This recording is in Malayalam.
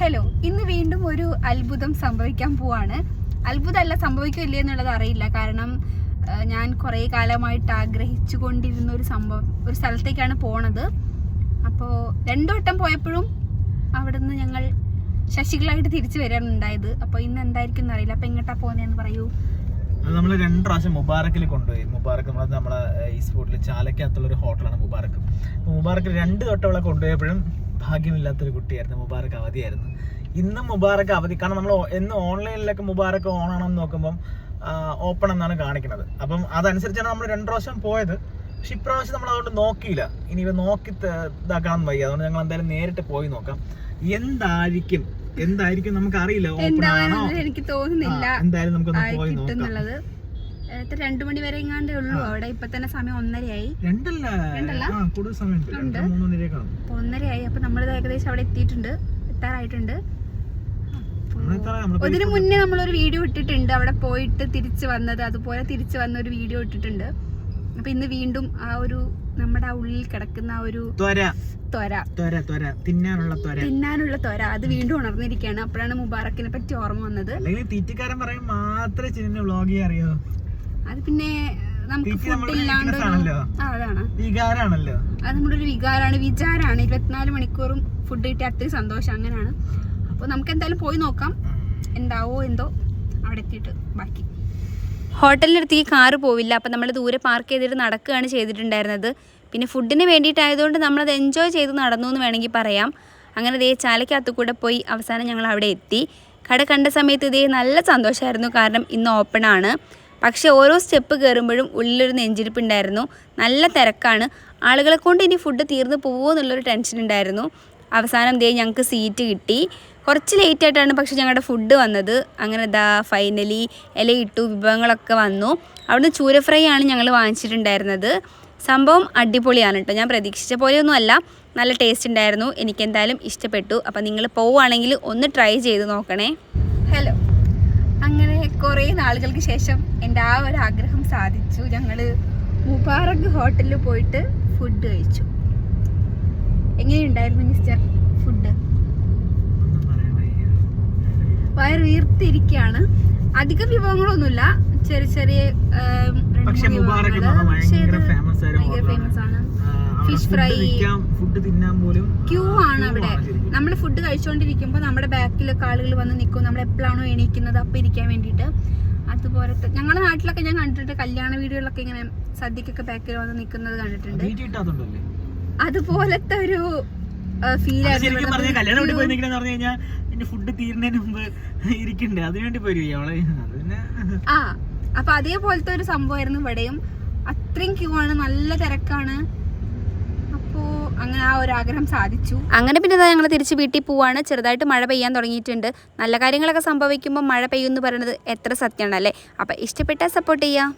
ഹലോ ഇന്ന് വീണ്ടും ഒരു അത്ഭുതം സംഭവിക്കാൻ പോവാണ്. അത്ഭുതമല്ല സംഭവിക്കില്ലേ എന്നുള്ളത് അറിയില്ല. കാരണം ഞാൻ കുറേ കാലമായിട്ട് ആഗ്രഹിച്ചു കൊണ്ടിരുന്ന ഒരു സംഭവം ഒരു സ്ഥലത്തേക്കാണ് പോണത്. അപ്പോൾ രണ്ടു വട്ടം പോയപ്പോഴും അവിടുന്ന് ഞങ്ങൾ ശശികളായിട്ട് തിരിച്ചു വരാണ് ഉണ്ടായത്. അപ്പോൾ ഇന്ന് എന്തായിരിക്കും എന്നറിയില്ല അപ്പോൾ എങ്ങോട്ടാ പോകുന്നതെന്ന് പറയൂ. നമ്മൾ രണ്ട് പ്രാവശ്യം മുബാറക്കിൽ കൊണ്ടുപോയി. മുബാറക്ക് നമ്മൾ നമ്മളെ ഈ സ്പോട്ടിൽ ചാലക്കകത്തുള്ള ഒരു ഹോട്ടലാണ് മുബാറക്ക്. മുബാറക്കിൽ രണ്ട് തൊട്ടവളെ കൊണ്ടുപോയപ്പോഴും ഭാഗ്യമില്ലാത്തൊരു കുട്ടിയായിരുന്നു മുബാറക്ക് അവധിയായിരുന്നു. ഇന്നും മുബാറക് അവധി കാരണം നമ്മൾ എന്ന് ഓൺലൈനിലൊക്കെ മുബാറക് ഓൺ ആണെന്ന് നോക്കുമ്പം ഓപ്പൺ എന്നാണ് കാണിക്കുന്നത്. അപ്പം അതനുസരിച്ചാണ് നമ്മൾ രണ്ട് പ്രാവശ്യം പോയത്. പക്ഷെ ഇപ്രാവശ്യം നമ്മൾ അതുകൊണ്ട് നോക്കിയില്ല. ഇനി ഇവ നോക്കി ഇതാക്കാൻ വയ്യ. അതുകൊണ്ട് ഞങ്ങൾ എന്തായാലും നേരിട്ട് പോയി നോക്കാം. എന്തായിരിക്കും? എന്തായിരിക്കും നമുക്ക് അറിയില്ല ഓപ്പൺ ആണോ? എനിക്ക് തോന്നുന്നില്ല. എന്തായാലും നമുക്കൊന്ന് പോയി നോക്കാം. എത്ര രണ്ടു മണി വരെ എങ്ങാണ്ടേ ഉള്ളൂ. അവിടെ ഇപ്പൊ തന്നെ സമയം ഒന്നരയായി. അപ്പൊ അപ്പൊ നമ്മളിത് ഏകദേശം അവിടെ എത്തിയിട്ടുണ്ട്. എത്താറായിട്ടുണ്ട്. ഇതിനു മുന്നേ നമ്മളൊരു വീഡിയോ ഇട്ടിട്ടുണ്ട്. അവിടെ പോയിട്ട് തിരിച്ചു വന്നത് അതുപോലെ തിരിച്ചു വന്ന ഒരു വീഡിയോ ഇട്ടിട്ടുണ്ട്. അപ്പൊ ഇന്ന് വീണ്ടും ആ ഒരു നമ്മുടെ ആ ഉള്ളിൽ കിടക്കുന്ന ആ ഒരു തിന്നാനുള്ള ത്വര. തിന്നാനുള്ള ത്വര. അത് വീണ്ടും ഉണർന്നിരിക്കുകയാണ്. അപ്പോഴാണ് മുബാറക്കിനെ പറ്റി ഓർമ്മ വന്നത്. തീറ്റക്കാരൻ പറയും മാത്രമേ ചെയ്യുന്ന വ്ളോഗ് അറിയോ? അത് പിന്നെ നമുക്ക് ഫുഡ് ഇല്ലാണ്ട് അതാണല്ലോ അത് നമ്മുടെ ഒരു വികാരമാണ് വിചാരമാണ് ഇരുപത്തിനാല് മണിക്കൂറും ഫുഡ് കിട്ടിയ അത്രയും സന്തോഷം അങ്ങനെയാണ്. അപ്പോൾ നമുക്ക് എന്തായാലും പോയി നോക്കാം. എന്താവോ എന്തോ അവിടെ എത്തിയിട്ട് ബാക്കി. ഹോട്ടലിനടുത്ത് ഈ കാറ് പോവില്ല. അപ്പം നമ്മൾ ദൂരെ പാർക്ക് ചെയ്തിട്ട് നടക്കുകയാണ് ചെയ്തിട്ടുണ്ടായിരുന്നത്. പിന്നെ ഫുഡിന് വേണ്ടിയിട്ടായതുകൊണ്ട് നമ്മളത് എൻജോയ് ചെയ്ത് നടന്നു എന്ന് വേണമെങ്കിൽ പറയാം. അങ്ങനെ ദേ ചാലക്കകത്ത് കൂടെ പോയി അവസാനം ഞങ്ങൾ അവിടെ എത്തി. കട കണ്ട സമയത്ത് ഇതേ നല്ല സന്തോഷമായിരുന്നു കാരണം ഇന്ന് ഓപ്പൺ ആണ്. പക്ഷേ ഓരോ സ്റ്റെപ്പ് കയറുമ്പോഴും ഉള്ളിലൊരു നെഞ്ചിരിപ്പുണ്ടായിരുന്നു. നല്ല തിരക്കാണ്. ആളുകളെ കൊണ്ട് ഇനി ഫുഡ് തീർന്നു പോകുമോ എന്നുള്ളൊരു ടെൻഷൻ ഉണ്ടായിരുന്നു. അവസാനം ദേ ഞങ്ങൾക്ക് സീറ്റ് കിട്ടി. കുറച്ച് ലേറ്റ് ആയിട്ടാണ് പക്ഷേ ഞങ്ങളുടെ ഫുഡ് വന്നത്. അങ്ങനെ ദാ ഫൈനലി ഇലയിട്ടു വിഭവങ്ങളൊക്കെ വന്നു. അവിടുന്ന് ചൂര ഫ്രൈ ആണ് ഞങ്ങൾ വാങ്ങിച്ചിട്ടുണ്ടായിരുന്നത്. സംഭവം അടിപൊളിയാണ് കേട്ടോ ഞാൻ പ്രതീക്ഷിച്ച പോലെയൊന്നും അല്ല നല്ല ടേസ്റ്റ് ഉണ്ടായിരുന്നു. എനിക്ക് എന്തായാലും ഇഷ്ടപ്പെട്ടു. അപ്പം നിങ്ങൾ പോവുകയാണെങ്കിൽ ഒന്ന് ട്രൈ ചെയ്ത് നോക്കണേ. ഹലോ അങ്ങനെ കുറേ നാളുകൾക്ക് ശേഷം എന്റെ ആ ഒരു ആഗ്രഹം സാധിച്ചു. ഞങ്ങൾ മുബാറക് ഹോട്ടലിൽ പോയിട്ട് ഫുഡ് കഴിച്ചു. എങ്ങനെയുണ്ടായിരുന്നു മിസ്റ്റർ ഫുഡ് വയർ വീർത്തിരിക്കുകയാണ് അധികം വിഭവങ്ങളൊന്നുമില്ല. ചെറിയ ചെറിയ പക്ഷെ മുബാറക് ഭയങ്കര ഫേമസ് ആയ ഒരു ഭയങ്കര ഹോട്ടലാണ് ഫേമസ് ആണ്. Fish fry. ഫിഷ് തിന്നാൻ പോലും ക്യൂ ആണ് അവിടെ. നമ്മൾ ഫുഡ് കഴിച്ചുകൊണ്ടിരിക്കുമ്പോൾ നമ്മുടെ ബാക്കിലൊക്കെ ആളുകൾ വന്ന് നിൽക്കും നമ്മൾ എപ്പോഴാണോ എണീക്കുന്നത് അപ്പം ഇരിക്കാൻ വേണ്ടിയിട്ട്. അതുപോലത്തെ ഞങ്ങളുടെ നാട്ടിലൊക്കെ ഞാൻ കണ്ടിട്ടുണ്ട്. കല്യാണ വീടുകളിലൊക്കെ ഇങ്ങനെ സദ്യക്കൊക്കെ ബാക്കിൽ വന്ന് നിൽക്കുന്നത് കണ്ടിട്ടുണ്ട്. അതുപോലത്തെ ഒരു ഫീൽ ആയിരുന്നു. ഫുഡ് തീരുന്നതിന് മുമ്പ് ഇരിക്കണ്ടേ. അതിനുവേണ്ടി പോയി അവളെ അത് ആ അപ്പൊ അതേപോലത്തെ ഒരു സംഭവമായിരുന്നു ഇവിടെയും. അത്രയും ക്യൂ ആണ് നല്ല തിരക്കാണ്. അപ്പോൾ അങ്ങനെ ആ ഒരു ആഗ്രഹം സാധിച്ചു. അങ്ങനെ പിന്നെ ഞങ്ങൾ തിരിച്ച് വീട്ടിൽ പോവാണ്. ചെറുതായിട്ട് മഴ പെയ്യാൻ തുടങ്ങിയിട്ടുണ്ട്. നല്ല കാര്യങ്ങളൊക്കെ സംഭവിക്കുമ്പോൾ മഴ പെയ്യുമെന്ന് പറയുന്നത് എത്ര സത്യമാണല്ലേ അപ്പം ഇഷ്ടപ്പെട്ടാൽ സപ്പോർട്ട് ചെയ്യാം.